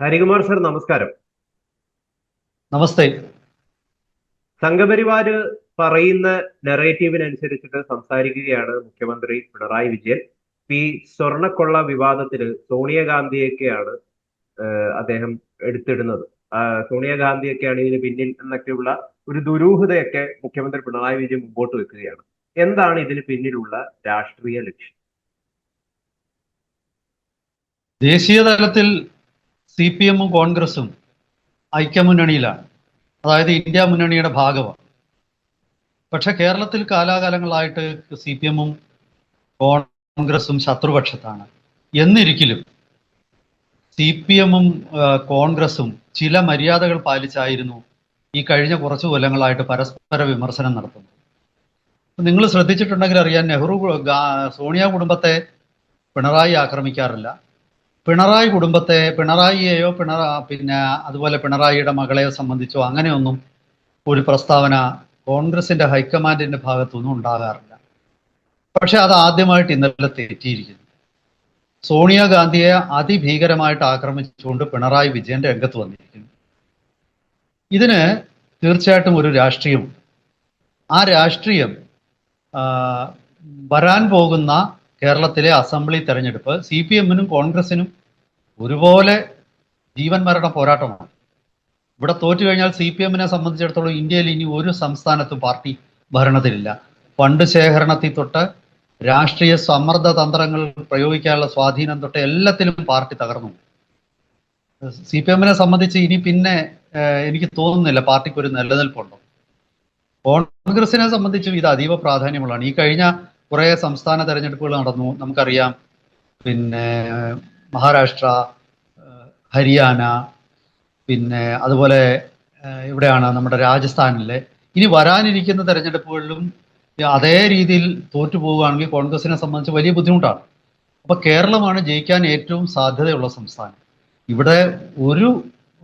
Harikumar sir നമസ്കാരം. നമസ്തേ. സംഘപരിവാര് പറയുന്ന നെറേറ്റീവിനനുസരിച്ചിട്ട് സംസാരിക്കുകയാണ് മുഖ്യമന്ത്രി പിണറായി വിജയൻ. പി സ്വർണക്കൊള്ള വിവാദത്തിൽ സോണിയാഗാന്ധിയൊക്കെയാണ് അദ്ദേഹം എടുത്തിടുന്നത്. സോണിയാഗാന്ധിയൊക്കെയാണ് ഇതിന് പിന്നിൽ എന്നൊക്കെയുള്ള ഒരു ദുരൂഹതയൊക്കെ മുഖ്യമന്ത്രി പിണറായി വിജയൻ മുമ്പോട്ട് വെക്കുകയാണ്. എന്താണ് ഇതിന് പിന്നിലുള്ള രാഷ്ട്രീയ ലക്ഷ്യം? ദേശീയ തലത്തിൽ സി പി എമ്മും കോൺഗ്രസും ഐക്യമുന്നണിയിലാണ്. അതായത് ഇന്ത്യ മുന്നണിയുടെ ഭാഗമാണ്. പക്ഷെ കേരളത്തിൽ കാലാകാലങ്ങളായിട്ട് സി പി എമ്മും കോൺഗ്രസും ശത്രുപക്ഷത്താണ്. എന്നിരിക്കലും സി പി എമ്മും കോൺഗ്രസും ചില മര്യാദകൾ പാലിച്ചായിരുന്നു ഈ കഴിഞ്ഞ കുറച്ച് കൊല്ലങ്ങളായിട്ട് പരസ്പര വിമർശനം നടത്തുന്നത്. നിങ്ങൾ ശ്രദ്ധിച്ചിട്ടുണ്ടെങ്കിൽ അറിയാൻ നെഹ്റു സോണിയ കുടുംബത്തെ പിണറായി ആക്രമിക്കാറില്ല. പിണറായി കുടുംബത്തെ പിണറായിയെയോ പിണറ പിന്നെ അതുപോലെ പിണറായിയുടെ മകളെയോ സംബന്ധിച്ചോ അങ്ങനെയൊന്നും ഒരു പ്രസ്താവന കോൺഗ്രസിന്റെ ഹൈക്കമാൻഡിന്റെ ഭാഗത്തൊന്നും ഉണ്ടാകാറില്ല. പക്ഷെ അത് ആദ്യമായിട്ട് ഇന്നലെ തെറ്റിയിരിക്കുന്നു. സോണിയാഗാന്ധിയെ അതിഭീകരമായിട്ട് ആക്രമിച്ചുകൊണ്ട് പിണറായി വിജയൻ രംഗത്ത് വന്നിരിക്കുന്നു. ഇതിന് തീർച്ചയായിട്ടും ഒരു രാഷ്ട്രീയമുണ്ട്. ആ രാഷ്ട്രീയം വരാൻ പോകുന്ന കേരളത്തിലെ അസംബ്ലി തെരഞ്ഞെടുപ്പ് സി പി എമ്മിനും കോൺഗ്രസിനും ഒരുപോലെ ജീവൻ മരണ പോരാട്ടമാണ്. ഇവിടെ തോറ്റു കഴിഞ്ഞാൽ സി പി എമ്മിനെ സംബന്ധിച്ചിടത്തോളം ഇന്ത്യയിൽ ഇനി ഒരു സംസ്ഥാനത്തും പാർട്ടി ഭരണത്തിലില്ല. ഫണ്ട് ശേഖരണത്തിൽ തൊട്ട് രാഷ്ട്രീയ സമ്മർദ്ദ തന്ത്രങ്ങൾ പ്രയോഗിക്കാനുള്ള സ്വാധീനം തൊട്ട് എല്ലാത്തിലും പാർട്ടി തകർന്നു. സി പി എമ്മിനെ സംബന്ധിച്ച് ഇനി പിന്നെ എനിക്ക് തോന്നുന്നില്ല പാർട്ടിക്ക് ഒരു നിലനിൽപ്പുണ്ടോ. കോൺഗ്രസിനെ സംബന്ധിച്ചും ഇത് അതീവ പ്രാധാന്യമുള്ളതാണ്. ഈ കഴിഞ്ഞ കുറെ സംസ്ഥാന തെരഞ്ഞെടുപ്പുകൾ നടന്നു. നമുക്കറിയാം. പിന്നെ മഹാരാഷ്ട്ര ഹരിയാന പിന്നെ അതുപോലെ ഇവിടെയാണ് നമ്മുടെ രാജസ്ഥാനിലെ. ഇനി വരാനിരിക്കുന്ന തെരഞ്ഞെടുപ്പുകളിലും അതേ രീതിയിൽ തോറ്റു പോവുകയാണെങ്കിൽ കോൺഗ്രസിനെ സംബന്ധിച്ച് വലിയ ബുദ്ധിമുട്ടാണ്. അപ്പൊ കേരളമാണ് ജയിക്കാൻ ഏറ്റവും സാധ്യതയുള്ള സംസ്ഥാനം. ഇവിടെ ഒരു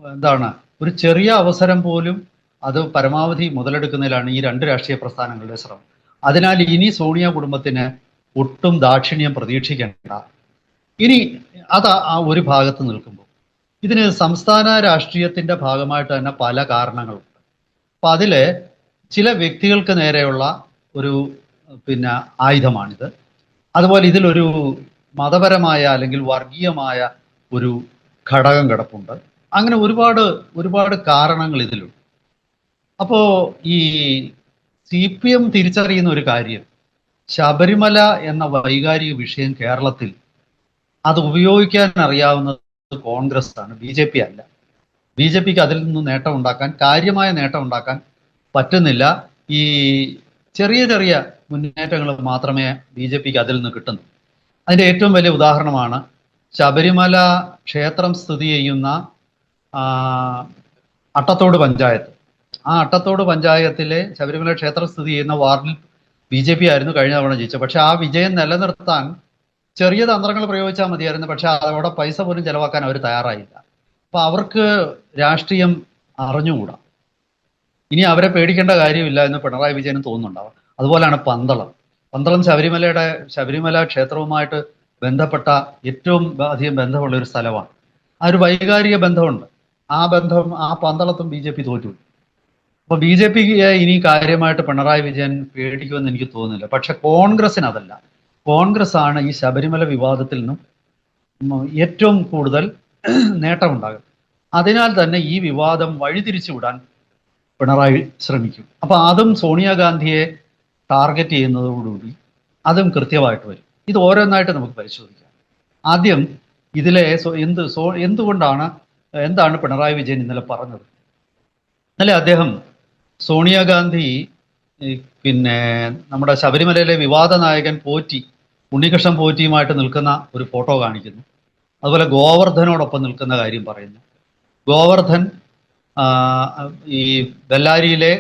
എന്താണ് ഒരു ചെറിയ അവസരം പോലും അത് പരമാവധി മുതലെടുക്കുന്നതിലാണ് ഈ രണ്ട് രാഷ്ട്രീയ പ്രസ്ഥാനങ്ങളുടെ ശ്രമം. അതിനാൽ ഇനി സോണിയ കുടുംബത്തിന് ഒട്ടും ദാക്ഷിണ്യം പ്രതീക്ഷിക്കേണ്ട. ഇനി അത് ആ ഒരു ഭാഗത്ത് നിൽക്കുമ്പോൾ ഇതിന് സംസ്ഥാന രാഷ്ട്രീയത്തിന്റെ ഭാഗമായിട്ട് തന്നെ പല കാരണങ്ങളുണ്ട്. അപ്പൊ അതിൽ ചില വ്യക്തികൾക്ക് നേരെയുള്ള ഒരു പിന്നെ ആയുധമാണിത്. അതുപോലെ ഇതിലൊരു മതപരമായ അല്ലെങ്കിൽ വർഗീയമായ ഒരു ഘടകം കിടപ്പുണ്ട്. അങ്ങനെ ഒരുപാട് ഒരുപാട് കാരണങ്ങൾ ഇതിലുണ്ട്. അപ്പോൾ ഈ സി പി എം തിരിച്ചറിയുന്ന ഒരു കാര്യം. ശബരിമല എന്ന വൈകാരിക വിഷയം കേരളത്തിൽ അത് ഉപയോഗിക്കാൻ അറിയാവുന്നത് കോൺഗ്രസ് ആണ് ബി ജെ പി അല്ല. ബി ജെ പിക്ക് അതിൽ നിന്ന് നേട്ടം ഉണ്ടാക്കാൻ കാര്യമായ നേട്ടം ഉണ്ടാക്കാൻ പറ്റുന്നില്ല. ഈ ചെറിയ ചെറിയ മുന്നേറ്റങ്ങൾ മാത്രമേ ബി ജെ പിക്ക് അതിൽ നിന്ന് കിട്ടുന്നു. അതിന്റെ ഏറ്റവും വലിയ ഉദാഹരണമാണ് ശബരിമല ക്ഷേത്രം സ്ഥിതി ചെയ്യുന്ന അട്ടത്തോട് പഞ്ചായത്ത്. ആ അട്ടത്തോട് പഞ്ചായത്തിലെ ശബരിമല ക്ഷേത്രം സ്ഥിതി ചെയ്യുന്ന വാർഡിൽ ബി ജെ പി ആയിരുന്നു കഴിഞ്ഞ തവണ ജയിച്ചത്. പക്ഷെ ആ വിജയം നിലനിർത്താൻ ചെറിയ തന്ത്രങ്ങൾ പ്രയോഗിച്ചാൽ മതിയായിരുന്നു. പക്ഷെ അവിടെ പൈസ പോലും ചെലവാക്കാൻ അവർ തയ്യാറായില്ല. അപ്പൊ അവർക്ക് രാഷ്ട്രീയം അറിഞ്ഞുകൂടാ. ഇനി അവരെ പേടിക്കേണ്ട കാര്യമില്ല എന്ന് പിണറായി വിജയനും തോന്നുന്നുണ്ടാവും. അതുപോലെയാണ് പന്തളം. പന്തളം ശബരിമലയുടെ ശബരിമല ക്ഷേത്രവുമായിട്ട് ബന്ധപ്പെട്ട ഏറ്റവും അധികം ബന്ധമുള്ള ഒരു സ്ഥലമാണ്. ആ ഒരു വൈകാരിക ബന്ധമുണ്ട്. ആ ബന്ധം ആ പന്തളത്തും ബി ജെ പി തോറ്റു അപ്പൊ ബി ജെ പിക്ക് ഇനി കാര്യമായിട്ട് പിണറായി വിജയൻ പേടിക്കുമെന്ന് എനിക്ക് തോന്നുന്നില്ല. പക്ഷെ കോൺഗ്രസിന് അതല്ല. കോൺഗ്രസ് ആണ് ഈ ശബരിമല വിവാദത്തിൽ നിന്നും ഏറ്റവും കൂടുതൽ നേട്ടമുണ്ടാകും അതിനാൽ തന്നെ ഈ വിവാദം വഴിതിരിച്ചു വിടാൻ പിണറായി ശ്രമിക്കും. അപ്പൊ അതും സോണിയാഗാന്ധിയെ ടാർഗറ്റ് ചെയ്യുന്നതോടുകൂടി അതും കൃത്യമായിട്ട് വരും. ഇത് ഓരോന്നായിട്ട് നമുക്ക് പരിശോധിക്കാം. ആദ്യം ഇതിലെ എന്ത് സോ എന്തുകൊണ്ടാണ് എന്താണ് പിണറായി വിജയൻ ഇന്നലെ പറഞ്ഞത്? ഇന്നലെ അദ്ദേഹം സോണിയാഗാന്ധി പിന്നെ നമ്മുടെ ശബരിമലയിലെ വിവാദ നായകൻ പോറ്റി ഉണ്ണികൃഷ്ണൻ പോറ്റിയുമായിട്ട് നിൽക്കുന്ന ഒരു ഫോട്ടോ കാണിക്കുന്നു. അതുപോലെ ഗോവർദ്ധനോടൊപ്പം നിൽക്കുന്ന കാര്യം പറയുന്നു. ഗോവർദ്ധൻ ഈ ബെല്ലാരിയിലെ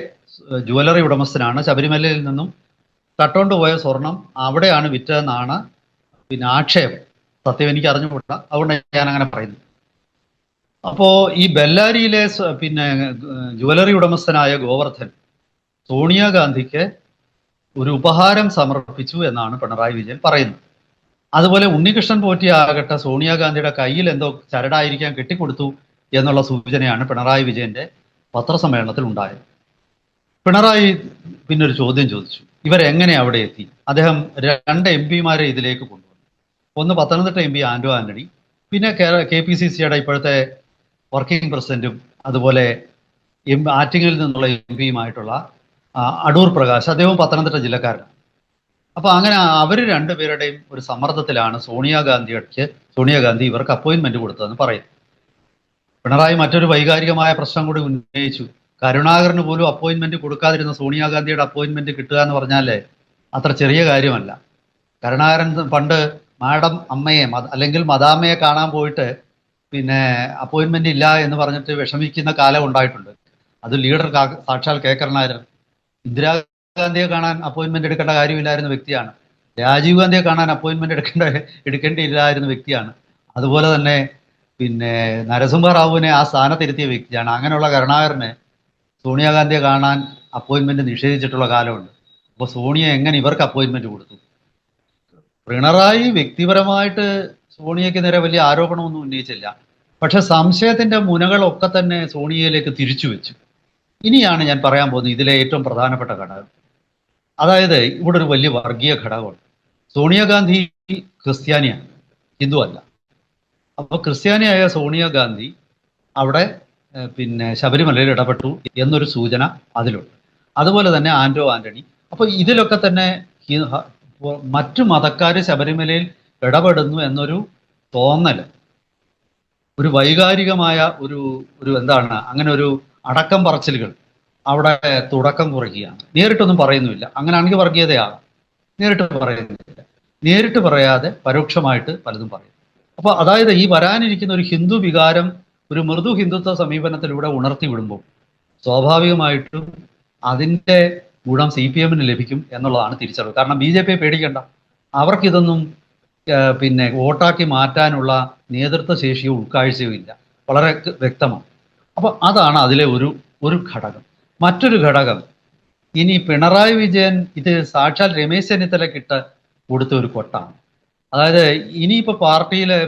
ജുവലറി ഉടമസ്ഥനാണ്. ശബരിമലയിൽ നിന്നും തട്ടോണ്ട് പോയ സ്വർണം അവിടെയാണ് വിറ്റതെന്നാണ് പിന്നെ ആക്ഷേപം. സത്യം എനിക്ക് അറിഞ്ഞുകൂടാ. അതുകൊണ്ട് ഞാൻ അങ്ങനെ പറയുന്നു അപ്പോ ഈ ബെല്ലാരിയിലെ പിന്നെ ജുവലറി ഉടമസ്ഥനായ ഗോവർദ്ധൻ സോണിയാഗാന്ധിക്ക് ഒരു ഉപഹാരം സമർപ്പിച്ചു എന്നാണ് പിണറായി വിജയൻ പറയുന്നത്. അതുപോലെ ഉണ്ണികൃഷ്ണൻ പോറ്റി ആകട്ടെ സോണിയാഗാന്ധിയുടെ കയ്യിൽ എന്തോ ചരടായിരിക്കാൻ കെട്ടിക്കൊടുത്തു എന്നുള്ള സൂചനയാണ് പിണറായി വിജയന്റെ പത്രസമ്മേളനത്തിൽ ഉണ്ടായത്. പിണറായി പിന്നെ ഒരു ചോദ്യം ചോദിച്ചു. ഇവരെങ്ങനെ അവിടെ എത്തി? അദ്ദേഹം രണ്ട് എം പിമാരെ ഇതിലേക്ക് കൊണ്ടുവന്നു. ഒന്ന് പത്തനംതിട്ട എം പി ആന്റോ ആന്റണി പിന്നെ കെ പി സി സിയുടെ ഇപ്പോഴത്തെ വർക്കിംഗ് പ്രസിഡന്റും അതുപോലെ എം ആറ്റിങ്ങലിൽ നിന്നുള്ള എം പിയുമായിട്ടുള്ള അടൂർ പ്രകാശ് അദ്ദേഹവും പത്തനംതിട്ട ജില്ലക്കാരനാണ്. അപ്പോൾ അങ്ങനെ അവർ രണ്ടുപേരുടെയും ഒരു സമ്മർദ്ദത്തിലാണ് സോണിയാഗാന്ധിക്ക് സോണിയാഗാന്ധി ഇവർക്ക് അപ്പോയിന്റ്മെന്റ് കൊടുത്തതെന്ന് പറയും പിണറായി മറ്റൊരു വൈകാരികമായ പ്രശ്നം കൂടി ഉന്നയിച്ചു. കരുണാകരന് പോലും അപ്പോയിന്റ്മെന്റ് കൊടുക്കാതിരുന്ന സോണിയാഗാന്ധിയുടെ അപ്പോയിന്റ്മെന്റ് കിട്ടുക എന്ന് പറഞ്ഞാലേ അത്ര ചെറിയ കാര്യമല്ല. കരുണാകരൻ പണ്ട് മാഡം അമ്മയെ അല്ലെങ്കിൽ മദാമ്മയെ കാണാൻ പോയിട്ട് പിന്നെ അപ്പോയിന്റ്മെന്റ് ഇല്ല എന്ന് പറഞ്ഞിട്ട് വിഷമിക്കുന്ന കാലം ഉണ്ടായിട്ടുണ്ട്. അത് ലീഡർ സാക്ഷാൽ കെ. ഇന്ദിരാഗാന്ധിയെ കാണാൻ അപ്പോയിന്റ്മെന്റ് എടുക്കേണ്ട കാര്യമില്ലായിരുന്ന വ്യക്തിയാണ്. രാജീവ് ഗാന്ധിയെ കാണാൻ അപ്പോയിന്റ്മെന്റ് എടുക്കേണ്ട എടുക്കേണ്ടിയില്ലായിരുന്ന വ്യക്തിയാണ്. അതുപോലെ തന്നെ പിന്നെ നരസിംഹറാവുവിനെ ആ സ്ഥാനത്തിരുത്തിയ വ്യക്തിയാണ്. അങ്ങനെയുള്ള കരുണാകരനെ സോണിയാഗാന്ധിയെ കാണാൻ അപ്പോയിന്റ്മെന്റ് നിഷേധിച്ചിട്ടുള്ള കാലമുണ്ട്. അപ്പോൾ സോണിയ എങ്ങനെ ഇവർക്ക് അപ്പോയിന്റ്മെന്റ് കൊടുത്തു? പിണറായി വ്യക്തിപരമായിട്ട് സോണിയയ്ക്ക് നേരെ വലിയ ആരോപണമൊന്നും ഉന്നയിച്ചില്ല. പക്ഷെ സംശയത്തിന്റെ മുനകളൊക്കെ തന്നെ സോണിയയിലേക്ക് തിരിച്ചു വെച്ചു. ഇനിയാണ് ഞാൻ പറയാൻ പോകുന്നത് ഇതിലെ ഏറ്റവും പ്രധാനപ്പെട്ട ഘടകം. അതായത് ഇവിടെ ഒരു വലിയ വർഗീയ ഘടകമുണ്ട്. സോണിയാഗാന്ധി ക്രിസ്ത്യാനിയാണ് ഹിന്ദു അല്ല. അപ്പൊ ക്രിസ്ത്യാനിയായ സോണിയാഗാന്ധി അവിടെ പിന്നെ ശബരിമലയിൽ ഇടപെട്ടു എന്നൊരു സൂചന അതിലുണ്ട്. അതുപോലെ തന്നെ ആന്റോ ആന്റണി. അപ്പൊ ഇതിലൊക്കെ തന്നെ മറ്റു മതക്കാർ ശബരിമലയിൽ ഇടപെടുന്നു എന്നൊരു തോന്നൽ ഒരു വൈകാരികമായ ഒരു ഒരു എന്താണ് അങ്ങനെ ഒരു അടക്കം പറച്ചിലുകൾ അവിടെ തുടക്കം കുറയ്ക്കുകയാണ് നേരിട്ടൊന്നും പറയുന്നുമില്ല. അങ്ങനെയാണെങ്കിൽ വർഗീയതയാണ് നേരിട്ട് പറയുന്നില്ല. നേരിട്ട് പറയാതെ പരോക്ഷമായിട്ട് പലതും പറയും. അപ്പോൾ അതായത് ഈ വരാനിരിക്കുന്ന ഒരു ഹിന്ദു വികാരം ഒരു മൃദു ഹിന്ദുത്വ സമീപനത്തിലൂടെ ഉണർത്തി വിടുമ്പോൾ സ്വാഭാവികമായിട്ടും അതിന്റെ ഗുണം സി പി എമ്മിന് ലഭിക്കും എന്നുള്ളതാണ് തിരിച്ചറിവ്. കാരണം ബി ജെ പിയെ പേടിക്കേണ്ട. അവർക്കിതൊന്നും പിന്നെ വോട്ടാക്കി മാറ്റാനുള്ള നേതൃത്വ ശേഷിയോ ഉൾക്കാഴ്ചയോ ഇല്ല വളരെ വ്യക്തമാണ്. അപ്പോൾ അതാണ് അതിലെ ഒരു ഒരു ഘടകം. മറ്റൊരു ഘടകം ഇനി പിണറായി വിജയൻ ഇത് സാക്ഷാൽ രമേശ് ചെന്നിത്തലക്കിട്ട് കൊടുത്ത ഒരു കൊട്ടാണ്. അതായത് ഇനിയിപ്പോൾ പാർട്ടിയിലെ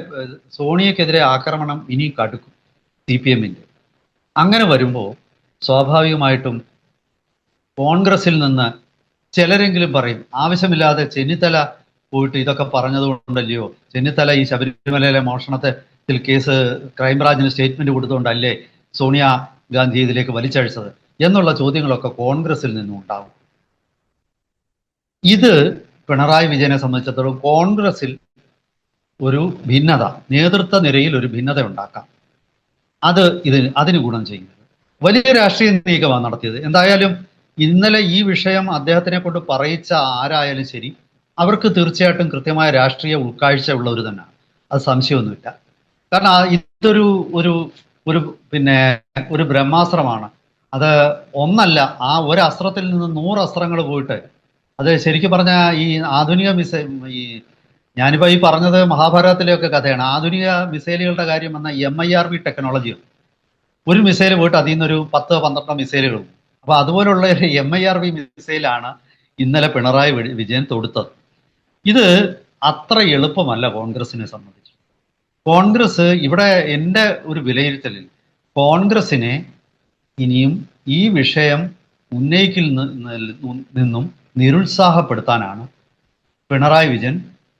സോണിയക്കെതിരെ ആക്രമണം ഇനി കടുക്കും സി പി എമ്മിന്റെ അങ്ങനെ വരുമ്പോൾ സ്വാഭാവികമായിട്ടും കോൺഗ്രസിൽ നിന്ന് ചിലരെങ്കിലും പറയും ആവശ്യമില്ലാതെ ചെന്നിത്തല പോയിട്ട് ഇതൊക്കെ പറഞ്ഞതുകൊണ്ടല്ലയോ? ചെന്നിത്തല ഈ ശബരിമലയിലെ മോഷണത്തിൽ കേസ് ക്രൈംബ്രാഞ്ചിന് സ്റ്റേറ്റ്മെന്റ് കൊടുത്തുകൊണ്ടല്ലേ സോണിയ ഗാന്ധി ഇതിലേക്ക് വലിച്ചഴിച്ചത്? എന്നുള്ള ചോദ്യങ്ങളൊക്കെ കോൺഗ്രസിൽ നിന്നും ഉണ്ടാവും. ഇത് പിണറായി വിജയനെ സംബന്ധിച്ചിടത്തോളം കോൺഗ്രസിൽ ഒരു ഭിന്നത നേതൃത്വ നിരയിൽ ഒരു ഭിന്നത ഉണ്ടാക്കാം. അത് ഇതിന് അതിന് ഗുണം ചെയ്യുന്നത്. വലിയ രാഷ്ട്രീയ നീക്കമാണ് നടത്തിയത്. എന്തായാലും ഇന്നലെ ഈ വിഷയം അദ്ദേഹത്തിനെ കൊണ്ട് പറയിച്ച ആരായാലും ശരി അവർക്ക് തീർച്ചയായിട്ടും കൃത്യമായ രാഷ്ട്രീയ ഉൾക്കാഴ്ച ഉള്ളവർ തന്നെയാണ് അത് സംശയമൊന്നുമില്ല. കാരണം ഇതൊരു ഒരു ഒരു പിന്നെ ഒരു ബ്രഹ്മാസ്ത്രമാണ്. അത് ഒന്നല്ല ആ ഒരു അസ്ത്രത്തിൽ നിന്ന് നൂറ് അസ്ത്രങ്ങൾ പോയിട്ട് അത് ശരിക്കും പറഞ്ഞാൽ ഈ ആധുനിക മിസൈ ഈ ഞാനിപ്പോൾ ഈ പറഞ്ഞത് മഹാഭാരതത്തിലെയൊക്കെ കഥയാണ്. ആധുനിക മിസൈലുകളുടെ കാര്യം വന്ന എം ഐ ആർ വി ടെക്നോളജിയാണ് ഒരു മിസൈൽ പോയിട്ട് അതിൽ നിന്നൊരു പത്ത് പന്ത്രണ്ട് മിസൈലുകൾ അപ്പൊ അതുപോലുള്ള എം ഐ ആർ വി മിസൈലാണ് ഇന്നലെ പിണറായി വിജയൻ തൊടുത്തത്. ഇത് അത്ര എളുപ്പമല്ല കോൺഗ്രസിനെ സംബന്ധിച്ച്. കോൺഗ്രസ് ഇവിടെ എന്റെ ഒരു വിലയിരുത്തലിൽ കോൺഗ്രസിനെ ഇനിയും ഈ വിഷയം ഉന്നയിക്കിൽ നിന്നും നിരുത്സാഹപ്പെടുത്താനാണ് പിണറായി വിജയൻ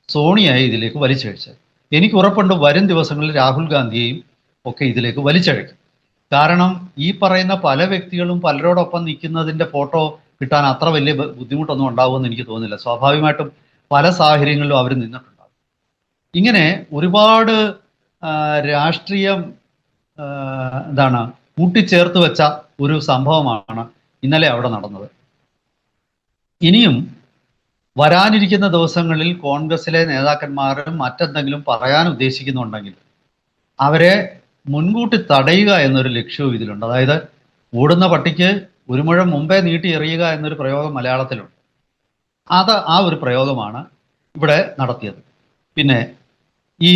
സോണിയായി ഇതിലേക്ക് വലിച്ചഴിച്ചത്. എനിക്ക് ഉറപ്പുണ്ട് വരും ദിവസങ്ങളിൽ രാഹുൽ ഗാന്ധിയെയും ഒക്കെ ഇതിലേക്ക് വലിച്ചഴക്കും കാരണം ഈ പറയുന്ന പല വ്യക്തികളും പലരോടൊപ്പം നിൽക്കുന്നതിന്റെ ഫോട്ടോ കിട്ടാൻ അത്ര വലിയ ബുദ്ധിമുട്ടൊന്നും ഉണ്ടാവുമെന്ന് എനിക്ക് തോന്നുന്നില്ല. സ്വാഭാവികമായിട്ടും പല സാഹചര്യങ്ങളിലും അവർ നിന്നിട്ടുണ്ടാകും. ഇങ്ങനെ ഒരുപാട് രാഷ്ട്രീയം എന്താണ് കൂട്ടിച്ചേർത്ത് വെച്ച ഒരു സംഭവമാണ് ഇന്നലെ അവിടെ നടന്നത്. ഇനിയും വരാനിരിക്കുന്ന ദിവസങ്ങളിൽ കോൺഗ്രസിലെ നേതാക്കന്മാരും മറ്റെന്തെങ്കിലും പറയാൻ ഉദ്ദേശിക്കുന്നുണ്ടെങ്കിൽ അവരെ മുൻകൂട്ടി തടയുക എന്നൊരു ലക്ഷ്യവും ഇതിലുണ്ട്. അതായത് ഓടുന്ന പട്ടിക്ക് ഒരു മുഴം മുമ്പേ നീട്ടി എറിയുക എന്നൊരു പ്രയോഗം മലയാളത്തിലുണ്ട്. അത് ആ ഒരു പ്രയോഗമാണ് ഇവിടെ നടത്തിയത്. പിന്നെ ഈ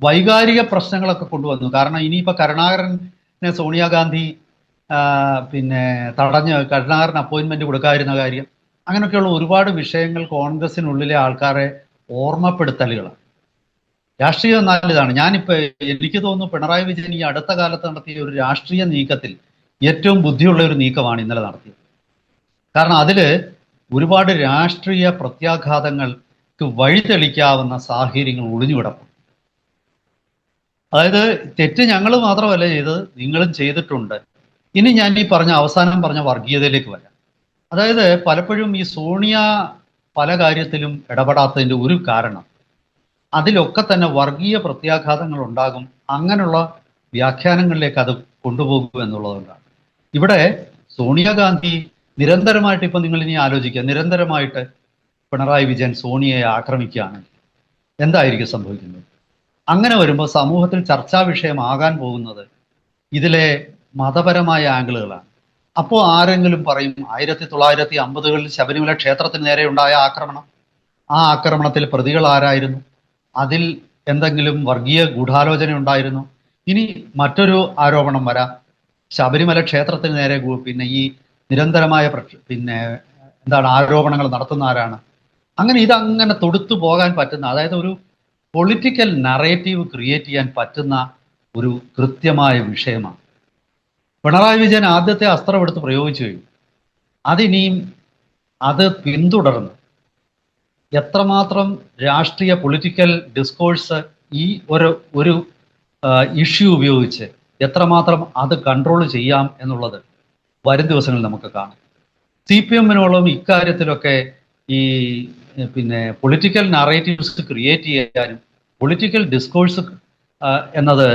വൈകാരിക പ്രശ്നങ്ങളൊക്കെ കൊണ്ടുവന്നു. കാരണം ഇനിയിപ്പോൾ കരുണാകരനെ സോണിയാഗാന്ധി പിന്നെ തടഞ്ഞ് കരുണാകരൻ അപ്പോയിൻമെന്റ് കൊടുക്കാതിരുന്ന കാര്യം അങ്ങനെയൊക്കെയുള്ള ഒരുപാട് വിഷയങ്ങൾ കോൺഗ്രസിനുള്ളിലെ ആൾക്കാരെ ഓർമ്മപ്പെടുത്തലുകളാണ്. രാഷ്ട്രീയം എന്നാൽ ഇതാണ്. ഞാനിപ്പോൾ എനിക്ക് തോന്നുന്നു പിണറായി വിജയൻ ഈ അടുത്ത കാലത്ത് നടത്തിയ ഒരു രാഷ്ട്രീയ നീക്കത്തിൽ ഏറ്റവും ബുദ്ധിയുള്ള ഒരു നീക്കമാണ് ഇന്നലെ നടത്തിയത്. കാരണം അതിൽ ഒരുപാട് രാഷ്ട്രീയ പ്രത്യാഘാതങ്ങൾക്ക് വഴിതെളിക്കാവുന്ന സാഹചര്യങ്ങൾ ഒളിഞ്ഞുകിടക്കും അതായത് തെറ്റ് ഞങ്ങൾ മാത്രമല്ല ചെയ്തത് നിങ്ങളും ചെയ്തിട്ടുണ്ട്. ഇനി ഞാൻ ഈ പറഞ്ഞ അവസാനം പറഞ്ഞ വർഗീയതയിലേക്ക് വരാം. അതായത് പലപ്പോഴും ഈ സോണിയ പല കാര്യത്തിലും ഇടപെടാത്തതിന്റെ ഒരു കാരണം അതിലൊക്കെ തന്നെ വർഗീയ പ്രത്യാഘാതങ്ങൾ ഉണ്ടാകും അങ്ങനെയുള്ള വ്യാഖ്യാനങ്ങളിലേക്ക് അത് കൊണ്ടുപോകും എന്നുള്ളതുകൊണ്ടാണ്. ഇവിടെ സോണിയാഗാന്ധി നിരന്തരമായിട്ട് ഇപ്പൊ നിങ്ങൾ ഇനി ആലോചിക്കുക. നിരന്തരമായിട്ട് പിണറായി വിജയൻ സോണിയയെ ആക്രമിക്കുകയാണ്. എന്തായിരിക്കും സംഭവിക്കുന്നത്? അങ്ങനെ വരുമ്പോൾ സമൂഹത്തിൽ ചർച്ചാ വിഷയമാകാൻ പോകുന്നത് ഇതിലെ മതപരമായ ആംഗിളുകളാണ്. അപ്പോൾ ആരെങ്കിലും പറയും ആയിരത്തി തൊള്ളായിരത്തി അമ്പതുകളിൽ ശബരിമല ക്ഷേത്രത്തിന് നേരെ ഉണ്ടായ ആക്രമണം. ആ ആക്രമണത്തിൽ പ്രതികൾ ആരായിരുന്നു? അതിൽ എന്തെങ്കിലും വർഗീയ ഗൂഢാലോചന ഉണ്ടായിരുന്നു? ഇനി മറ്റൊരു ആരോപണം വരാം. ശബരിമല ക്ഷേത്രത്തിന് നേരെ പിന്നെ ഈ നിരന്തരമായ പ്രക്ഷ- പിന്നെ എന്താണ് ആരോപണങ്ങൾ നടത്തുന്ന ആരാണ്? അങ്ങനെ ഇതങ്ങനെ തൊടുത്തു പോകാൻ പറ്റുന്ന അതായത് ഒരു പൊളിറ്റിക്കൽ നറേറ്റീവ് ക്രിയേറ്റ് ചെയ്യാൻ പറ്റുന്ന ഒരു കൃത്യമായ വിഷയമാണ്. പിണറായി വിജയൻ ആദ്യത്തെ അസ്ത്രം എടുത്ത് പ്രയോഗിച്ചു കഴിഞ്ഞു. അതിനിയും അത് പിന്തുടർന്ന്. എത്രമാത്രം രാഷ്ട്രീയ പൊളിറ്റിക്കൽ ഡിസ്കോഴ്സ് ഈ ഒരു ഒരു ഇഷ്യൂ ഉപയോഗിച്ച് എത്രമാത്രം അത് കൺട്രോൾ ചെയ്യാം എന്നുള്ളത് വരും ദിവസങ്ങളിൽ നമുക്ക് കാണാം. സി പി എമ്മിനോളം ഇക്കാര്യത്തിലൊക്കെ ഈ പിന്നെ പൊളിറ്റിക്കൽ നറേറ്റീവ്സ് ക്രിയേറ്റ് ചെയ്യാനും പൊളിറ്റിക്കൽ ഡിസ്കോഴ്സ് എന്നത്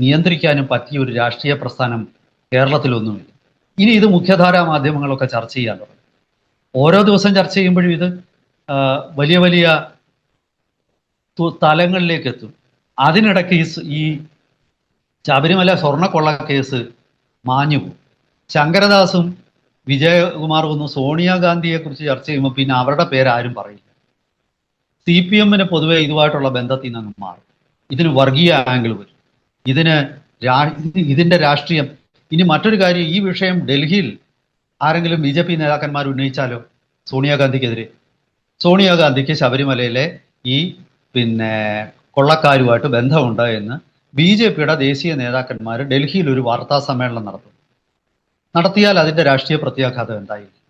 നിയന്ത്രിക്കാനും പറ്റിയ ഒരു രാഷ്ട്രീയ പ്രസ്ഥാനം കേരളത്തിലൊന്നുമില്ല. ഇനി ഇത് മുഖ്യധാരാ മാധ്യമങ്ങളൊക്കെ ചർച്ച ചെയ്യാൻ തുടങ്ങി. ഓരോ ദിവസം ചർച്ച ചെയ്യുമ്പോഴും ഇത് വലിയ വലിയ തലങ്ങളിലേക്ക് എത്തും. അതിനിടയ്ക്ക് ഈ ശബരിമല സ്വർണക്കൊള്ള കേസ് മാഞ്ഞു പോകും. ശങ്കരദാസും വിജയകുമാറും ഒന്നും സോണിയാഗാന്ധിയെ കുറിച്ച് ചർച്ച ചെയ്യുമ്പോൾ പിന്നെ അവരുടെ പേര് ആരും പറയില്ല. സി പി എമ്മിന് പൊതുവെ ഇതുമായിട്ടുള്ള ബന്ധത്തിൽ നിന്ന് മാറും. ഇതിന് വർഗീയ ആംഗിൾ വരും. ഇതിന് ഇതിന്റെ രാഷ്ട്രീയം. ഇനി മറ്റൊരു കാര്യം ഈ വിഷയം ഡൽഹിയിൽ ആരെങ്കിലും ബി ജെ പി നേതാക്കന്മാർ ഉന്നയിച്ചാലോ സോണിയാഗാന്ധിക്കെതിരെ? സോണിയാഗാന്ധിക്ക് ശബരിമലയിലെ ഈ പിന്നെ കൊള്ളക്കാരുമായിട്ട് ബന്ധമുണ്ട് എന്ന് ബി ജെ പിയുടെ ദേശീയ നേതാക്കന്മാർ ഡൽഹിയിൽ ഒരു വാർത്താ സമ്മേളനം നടത്തും നടത്തിയാൽ അതിന്റെ രാഷ്ട്രീയ പ്രത്യാഘാതം എന്തായിരിക്കും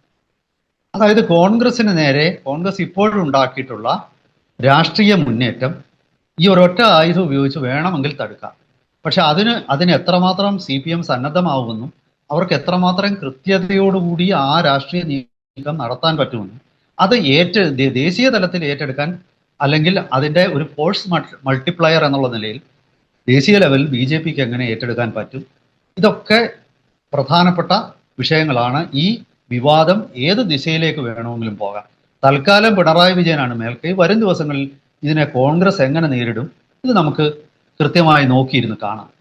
അതായത് കോൺഗ്രസിന് നേരെ കോൺഗ്രസ് ഇപ്പോഴും ഉണ്ടാക്കിയിട്ടുള്ള രാഷ്ട്രീയ മുന്നേറ്റം ഈ ഒരൊറ്റ ആയുധം ഉപയോഗിച്ച് വേണമെങ്കിൽ തടുക്കാം. പക്ഷെ അതിന് അതിന് എത്രമാത്രം സി പി എം സന്നദ്ധമാവുമെന്നും അവർക്ക് എത്രമാത്രം കൃത്യതയോടുകൂടി ആ രാഷ്ട്രീയ നീക്കം നടത്താൻ പറ്റുമെന്നും അത് ഏറ്റ ദേശീയ തലത്തിൽ ഏറ്റെടുക്കാൻ അല്ലെങ്കിൽ അതിന്റെ ഒരു ഫോഴ്സ് മൾട്ടിപ്ലയർ എന്നുള്ള നിലയിൽ ദേശീയ ലെവലിൽ ബി ജെ പിക്ക് എങ്ങനെ ഏറ്റെടുക്കാൻ പറ്റും? ഇതൊക്കെ പ്രധാനപ്പെട്ട വിഷയങ്ങളാണ് ഈ വിവാദം ഏത് ദിശയിലേക്ക് വേണമെങ്കിലും പോകാം. തൽക്കാലം പിണറായി വിജയനാണ് മേൽക്കൈ. വരും ദിവസങ്ങളിൽ ഇതിനെ കോൺഗ്രസ് എങ്ങനെ നേരിടും? ഇത് നമുക്ക് കൃത്യമായി നോക്കിയിരുന്ന് കാണാം.